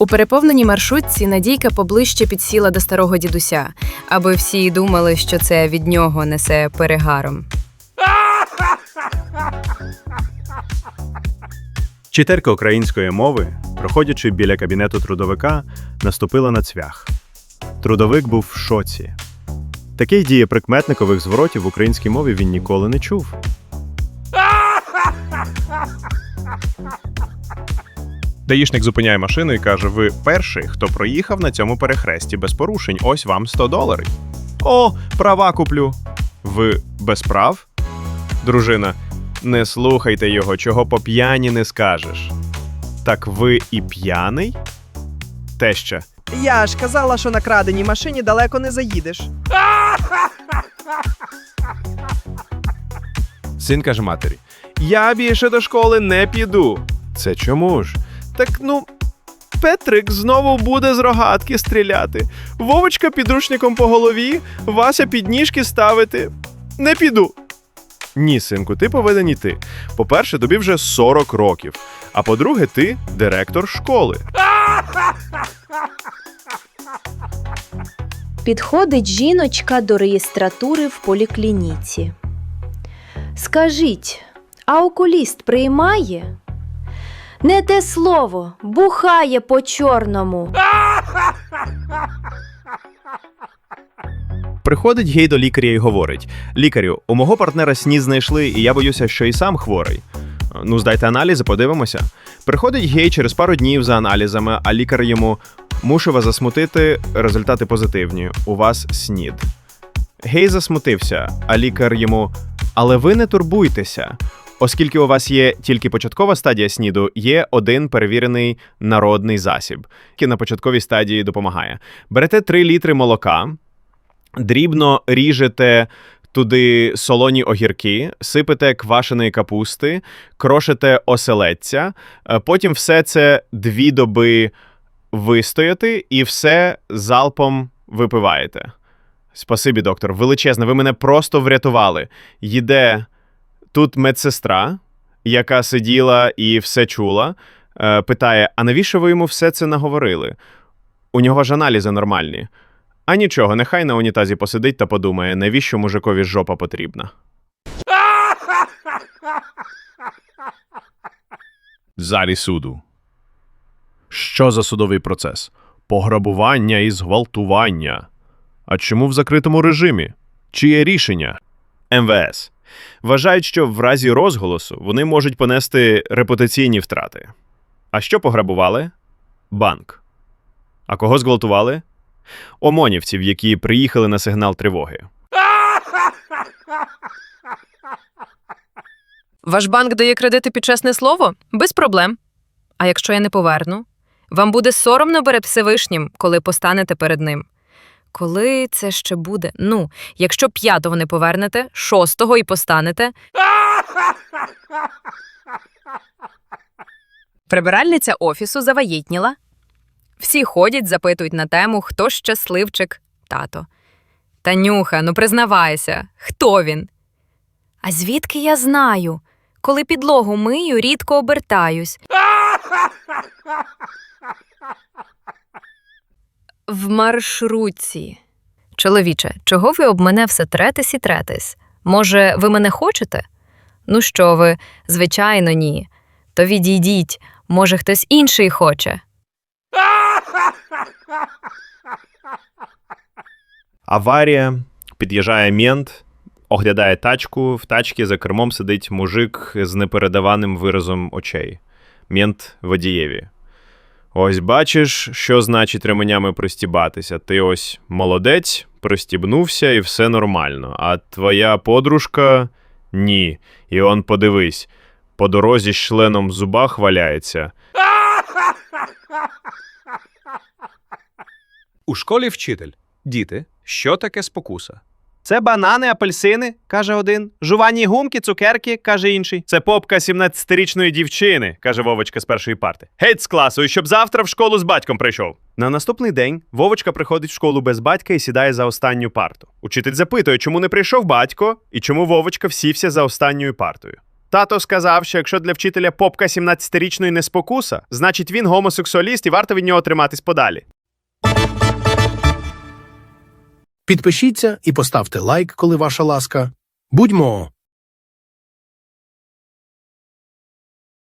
У переповненій маршрутці Надійка поближче підсіла до старого дідуся, аби всі думали, що це від нього несе перегаром. Вчителька української мови, проходячи біля кабінету трудовика, наступила на цвях. Трудовик був в шоці. Таких дієприкметникових зворотів в українській мові він ніколи не чув. Даїшник зупиняє машину і каже: Ви перший, хто проїхав на цьому перехресті без порушень. Ось вам 100 доларів. О, права куплю. Ви без прав? Дружина, не слухайте його, чого по п'яні не скажеш. Так ви і п'яний? Теща. Я ж казала, що на краденій машині далеко не заїдеш. Син каже матері: Я більше до школи не піду. Це чому ж? Так ну. Петрик знову буде з рогатки стріляти. Вовочка підручником по голові, Вася під ніжки ставити. Не піду. Ні, синку, ти повинен іти. По-перше, тобі вже 40 років. А по-друге, ти директор школи. Підходить жіночка до реєстратури в поліклініці. Скажіть, а окуліст приймає? Не те слово, бухає по чорному. Приходить гей до лікаря і говорить: лікарю, у мого партнера сніз знайшли, і я боюся, що і сам хворий. Ну, здайте аналізи, подивимося. Приходить гей через пару днів за аналізами, а лікар йому мушу вас засмутити, результати позитивні. У вас снід. Гей засмутився, а лікар йому. Але ви не турбуйтеся. Оскільки у вас є тільки початкова стадія сніду, є один перевірений народний засіб, який на початковій стадії допомагає. Берете 3 літри молока, дрібно ріжете туди солоні огірки, сипете квашеної капусти, крошите оселедця, е, потім все це дві доби вистояти і все залпом випиваєте. Спасибі, доктор. Величезне, ви мене просто врятували. Їде тут медсестра, яка сиділа і все чула, е, питає: а навіщо ви йому все це наговорили? У нього ж аналізи нормальні. А нічого, нехай на унітазі посидить та подумає, навіщо мужикові жопа потрібна. Залі суду. Що за судовий процес? Пограбування і зґвалтування. А чому в закритому режимі? Чиє рішення? МВС вважають, що в разі розголосу вони можуть понести репутаційні втрати. А що пограбували? Банк. А кого зґвалтували? Омонівців, які приїхали на сигнал тривоги. Ваш банк дає кредити під чесне слово? Без проблем. А якщо я не поверну, вам буде соромно перед Всевишнім, коли постанете перед ним. Коли це ще буде? Ну, якщо п'ятого не повернете, шостого і постанете. Прибиральниця офісу завагітніла. Всі ходять, запитують на тему, хто щасливчик, тато. Танюха, ну признавайся, хто він? А звідки я знаю? Коли підлогу мию, рідко обертаюсь. В маршрутці. Чоловіче, чого ви об мене все третесь і третесь? Може, ви мене хочете? Ну що ви, звичайно, ні. То відійдіть, може, хтось інший хоче. Аварія. Під'їжджає мент, оглядає тачку. В тачці за кермом сидить мужик з непередаваним виразом очей. Мент водієві. Ось бачиш, що значить ременями пристібатися. Ти ось молодець, пристібнувся і все нормально. А твоя подружка ні. І он подивись, по дорозі з членом в зубах валяється. У школі вчитель. Діти, що таке спокуса? Це банани, апельсини, каже один. Жувані гумки, цукерки, каже інший. Це попка 17-річної дівчини, каже Вовочка з першої парти. Геть з класу, і щоб завтра в школу з батьком прийшов. На наступний день Вовочка приходить в школу без батька і сідає за останню парту. Учитель запитує, чому не прийшов батько і чому Вовочка всівся за останньою партою. Тато сказав, що якщо для вчителя попка 17-річної не спокуса, значить він гомосексуаліст і варто від нього триматись подалі. Підпишіться і поставте лайк, коли ваша ласка. Будьмо